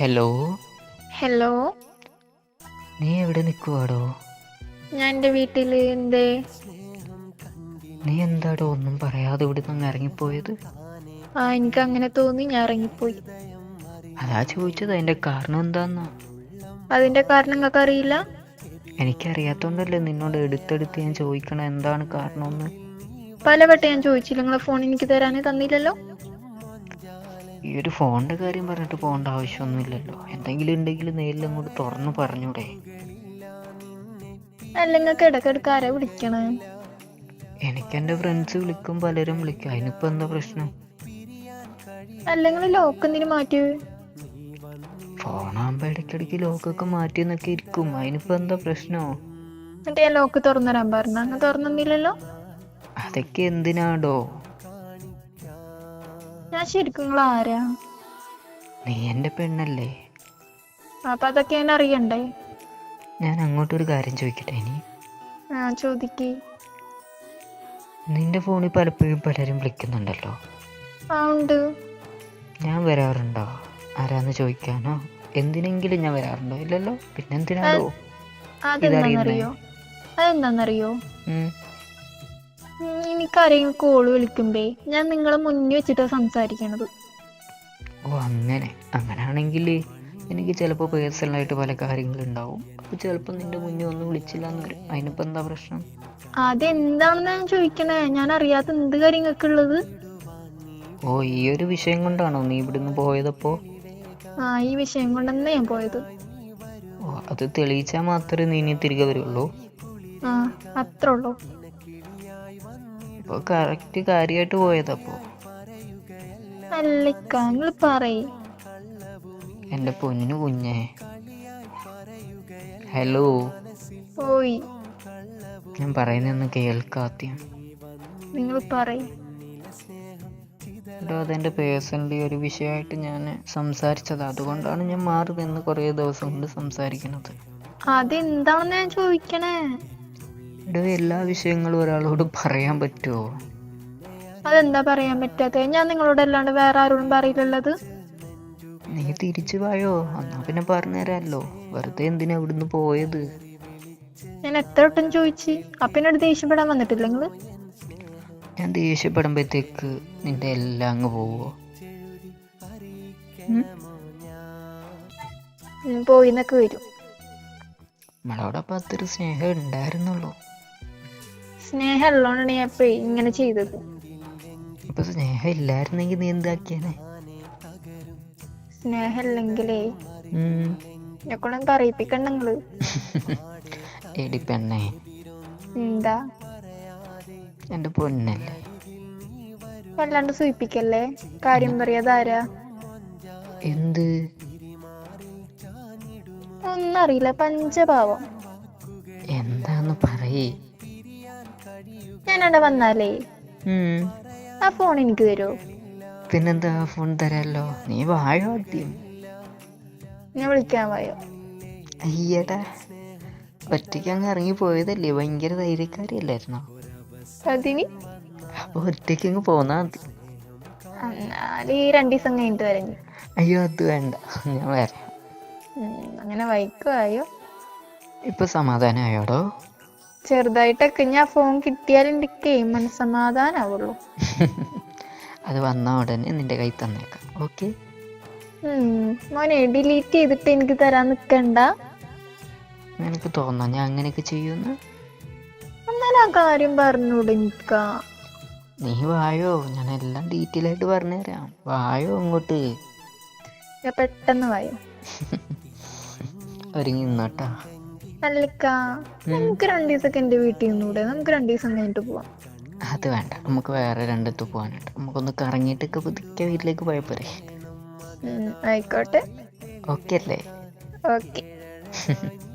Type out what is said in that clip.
Hello? Hello? നീ എവിടെ നിൽക്കുവാടോ ഞാൻ എന്റെ വീട്ടിൽ എന്തേ? നീ എന്താടോ ഒന്നും പറയാതെ ഇവിടെ നിന്ന് ഇറങ്ങിപ്പോയത്? ആ എനിക്ക് അങ്ങനെ തോന്നി ഞാൻ ഇറങ്ങിപ്പോയി. അതാ ചോദിച്ചത് അതിന്റെ കാരണം എന്താന്നാ? അതിന്റെ കാരണം നിങ്ങൾക്ക് അറിയില്ല എനിക്കറിയാത്തോണ്ടല്ലേ നിന്നോട് എടുത്തെടുത്ത് ഞാൻ ചോദിക്കണം എന്താണ് കാരണമെന്ന് പലവട്ടം ഞാൻ ചോദിച്ചില്ല നിങ്ങളെ ഫോൺ എനിക്ക് തരാനേ തന്നില്ലല്ലോ? ഈ ഒരു ഫോണിന്റെ കാര്യം പറഞ്ഞിട്ട് പോകേണ്ട ആവശ്യമൊന്നുമില്ലല്ലോ. എന്തെങ്കിലും ഉണ്ടെങ്കിൽ നേരിൽ അങ്ങോട്ട് തുറന്നു പറഞ്ഞൂടെ. അല്ല നിങ്ങൾക്ക് ആരാ വിളിക്കണേ? എനിക്ക് എന്റെ ഫ്രണ്ട്സ് വിളിക്കും പലരും വിളിക്കും. അതിനിപ്പോ എന്താ പ്രശ്നം? അല്ല നിങ്ങൾ ലോക്ക് എന്തിനു മാറ്റി ഫോണാകുമ്പോ ഇടയ്ക്കിടയ്ക്ക് ലോക്കൊക്കെ മാറ്റി എന്നൊക്കെ ഇരിക്കും. അതിനിപ്പോ എന്താ പ്രശ്നോ? എന്നിട്ട് ഞാൻ ലോക്ക് തുറന്നു തരാൻ പറഞ്ഞ. അങ്ങനെ തുറന്നില്ലല്ലോ അതൊക്കെ എന്തിനാടോ? ഞാൻ ശരിക്കും നിങ്ങൾ ആരാ? നീ എന്റെ പെണ്ണല്ലേ? അപ്പൊ അതൊക്കെ ഞാൻ അറിയണ്ടേ? ഞാൻ അങ്ങോട്ടൊരു കാര്യം ചോദിക്കട്ടെ ഇനി? ആ ചോദിക്ക്. നിന്റെ ഫോണിൽ പലപ്പോഴും പലരും വിളിക്കുന്നുണ്ടല്ലോ. ആ ഉണ്ട്. ഞാൻ വരാറുണ്ടോ? ആരാന്ന് ചോദിക്കാനോ? എന്തിനെങ്കിലും ഞാൻ വരാറുണ്ടോ? ഇല്ലല്ലോ. പിന്നെ എന്തിനാടോ അതെന്താണെന്നറിയോ അതെന്താണെന്നറിയോ എനിക്കാരെങ്കിലും കോൾ വിളിക്കുമ്പേ ഞാൻ നിങ്ങളെ മുന്നിൽ വെച്ചിട്ടാ സംസാരിക്കണത്. ഓ അങ്ങനെ. അങ്ങനെയാണെങ്കിൽ എനിക്ക് ചിലപ്പോൾ പേഴ്സണലായിട്ട് പല കാര്യങ്ങളുണ്ടാവും. അപ്പോൾ ചിലപ്പോൾ നിന്റെ മുന്നിൽ ഒന്നും വിളിച്ചില്ല എന്ന് വരും അതിനിപ്പോൾ എന്താ പ്രശ്നം? അതെന്താണെന്ന് ഞാൻ ചോദിക്കണേ? ഞാൻ അറിയാത്ത എന്ത് കാര്യങ്ങൾക്ക് ഉള്ളത് ഓ ഈ ഒരു വിഷയം കൊണ്ടാണോ നീ ഇവിടുന്ന് പോയതപ്പോ? ആ ഈ വിഷയം കൊണ്ടെന്നെ ഞാൻ പോയത്. ഓ അത് തെളിയിച്ചാൽ മാത്രമേ നീ ഇനി തിരികെ വരുള്ളൂ. ആ അത്രേ ഉള്ളൂ. ഇപ്പോൾ കറക്റ്റ് കാര്യമായിട്ട് പോയതപ്പോൾ എന്റെ എന്റെ പൊന്നു കുഞ്ഞേ. ഹലോ പോയി. ഞാൻ പറയുന്നൊന്ന് കേൾക്കാത്യം നിങ്ങൾ പറയ്. എടോ അതെന്റെ പേഴ്സണലി ഒരു വിഷയമായിട്ട് ഞാൻ സംസാരിച്ചത്. അതുകൊണ്ടാണ് ഞാൻ മാറി നിന്ന് കുറേ ദിവസം കൊണ്ട് സംസാരിക്കുന്നത്. അതെന്താണെന്ന് ഞാൻ ചോദിക്കണേ? എടോ എല്ലാ വിഷയങ്ങളും ഒരാളോട് പറയാൻ പറ്റുമോ അതെന്താ പറയാൻ പറ്റാത്ത? ഞാൻ നിങ്ങളോട് അല്ലാണ്ട് വേറെ ആരോടും പറയില്ലുള്ളത് നീ തിരിച്ചു പോയോ എന്നാ പിന്നെ പറഞ്ഞുതരാല്ലോ. വെറുതെ എന്തിനാ ഇവിടുന്ന് പോയത്? ഞാൻ എത്ര വട്ടം ചോദിച്ചു? അപ്പിനോട് ദേഷ്യപ്പെടാൻ വന്നിട്ടില്ല നിങ്ങൾ? ഞാൻ ദേഷ്യപ്പെടുമ്പോഴത്തേക്ക് നിന്റെ എല്ലാം അങ്ങ് പോവോ പോയിന്നൊക്കെ വരും. നമ്മളോടൊപ്പം അത്ര സ്നേഹം ഉണ്ടായിരുന്നുള്ളൂ. സ്നേഹം ഉള്ളതുകൊണ്ടാണ് ഞാൻ ഇങ്ങനെ ചെയ്തത്. അപ്പൊ സ്നേഹം ഇല്ലായിരുന്നെങ്കിൽ നീ എന്താക്കിയാനേ സ്നേഹം ഇല്ലെങ്കിലേ കൊണ്ടൊന്നും പറയിപ്പിക്കണ്ട നിങ്ങൾ? എടി പെണ്ണേ. എന്താ? എന്റെ പൊന്നല്ലേ. വല്ലാണ്ട് സൂചിപ്പിക്കല്ലേ കാര്യം പറയാതാരാ എന്ത്? ഒന്നും അറിയില്ല പഞ്ചപാവം. എന്താന്ന് പറയേ. ഞാൻ അവിടെ വന്നാലേ. ആ ഫോൺ എനിക്ക് തരുമോ പിന്നെന്താ ഫോൺ തരാലോ? നീ വായോ ആദ്യം. ഞാൻ വിളിക്കാൻ വായോ? അയ്യടാ. ഒറ്റയ്ക്ക് അങ്ങ് ഇറങ്ങി പോയതല്ലേ? ഭയങ്കര ധൈര്യക്കാരിയല്ലായിരുന്നോ? അതിന് അപ്പൊ ഒറ്റയ്ക്ക് അങ്ങ് പോന്നാ മതി. എന്നാൽ ഈ രണ്ടു ദിവസം കഴിഞ്ഞിട്ട് വരാം ഞാൻ. അയ്യോ അത് വേണ്ട. ഞാൻ വരാം. ഉം, അങ്ങനെ ആയോ? ഇപ്പൊ സമാധാനമായോടോ ചെറുതായിട്ടൊക്കെ ഞാൻ ഫോൺ കിട്ടിയാൽ എനിക്ക് മനസ്സമാധാനാവുള്ളൂ അത് വന്ന ഉടനെ നിന്റെ കൈ തന്നേക്കാം. ഓക്കെ മോനെ ഡിലീറ്റ് ചെയ്തിട്ട് എനിക്ക് തരാൻ നിക്കണ്ട. എനിക്ക് തോന്നാ ഞാൻ അങ്ങനെയൊക്കെ ചെയ്യുന്ന? എന്നാൽ ആ കാര്യം പറഞ്ഞൂടെ നിക്ക. നീ വായോ? ഞാൻ എല്ലാം ഡീറ്റെയിൽ ആയിട്ട് പറഞ്ഞുതരാം. വായോ അങ്ങോട്ട്? പെട്ടെന്ന് വായോ. ഒരുങ്ങി നിന്നോട്ടാ. അല്ലക്ക നമുക്ക് രണ്ടു ദിവസമൊക്കെ എന്റെ വീട്ടിൽ നിന്നൂടെ നമുക്ക് രണ്ടു ദിവസം കഴിഞ്ഞിട്ട് പോവാം. അത് വേണ്ട. നമുക്ക് വേറെ രണ്ടിടത്ത് പോകാനുണ്ട്. നമുക്കൊന്ന് കറങ്ങിയിട്ടൊക്കെ പുതുക്കിയ വീട്ടിലേക്ക് പോയാൽ പോരെ ആയിക്കോട്ടെ. ഓക്കെ അല്ലേ? ഓക്കെ.